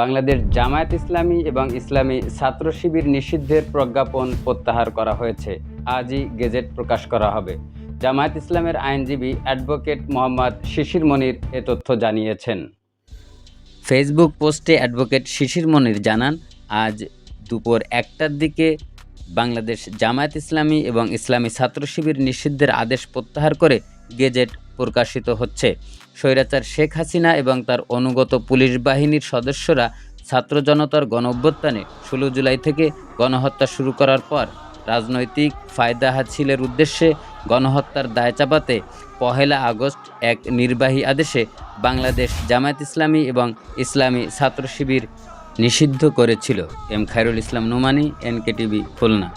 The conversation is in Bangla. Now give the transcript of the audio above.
বাংলাদেশ জামায়াত ইসলামী এবং ইসলামী ছাত্র শিবির নিষিদ্ধের প্রজ্ঞাপন প্রত্যাহার করা হয়েছে। আজই গেজেট প্রকাশ করা হবে। জামায়াত ইসলামের আইনজীবী অ্যাডভোকেট মোহাম্মদ শিশির মনির এ তথ্য জানিয়েছেন। ফেসবুক পোস্টে অ্যাডভোকেট শিশির মনির জানান, আজ দুপুর একটার দিকে বাংলাদেশ জামায়াত ইসলামী এবং ইসলামী ছাত্র শিবির নিষিদ্ধের আদেশ প্রত্যাহার করে গেজেট প্রকাশিত হচ্ছে। স্বৈরাচার শেখ হাসিনা এবং তার অনুগত পুলিশ বাহিনীর সদস্যরা ছাত্র জনতার গণঅভ্যুত্থানে ষোলো জুলাই থেকে গণহত্যা শুরু করার পর রাজনৈতিক ফায়দা হাসিলের উদ্দেশ্যে গণহত্যার দায় চাপাতে পহেলা আগস্ট এক নির্বাহী আদেশে বাংলাদেশ জামায়াত ইসলামী এবং ইসলামী ছাত্র শিবির নিষিদ্ধ করেছিল। M Khairul Islam Nomani, NKTV, Khulna.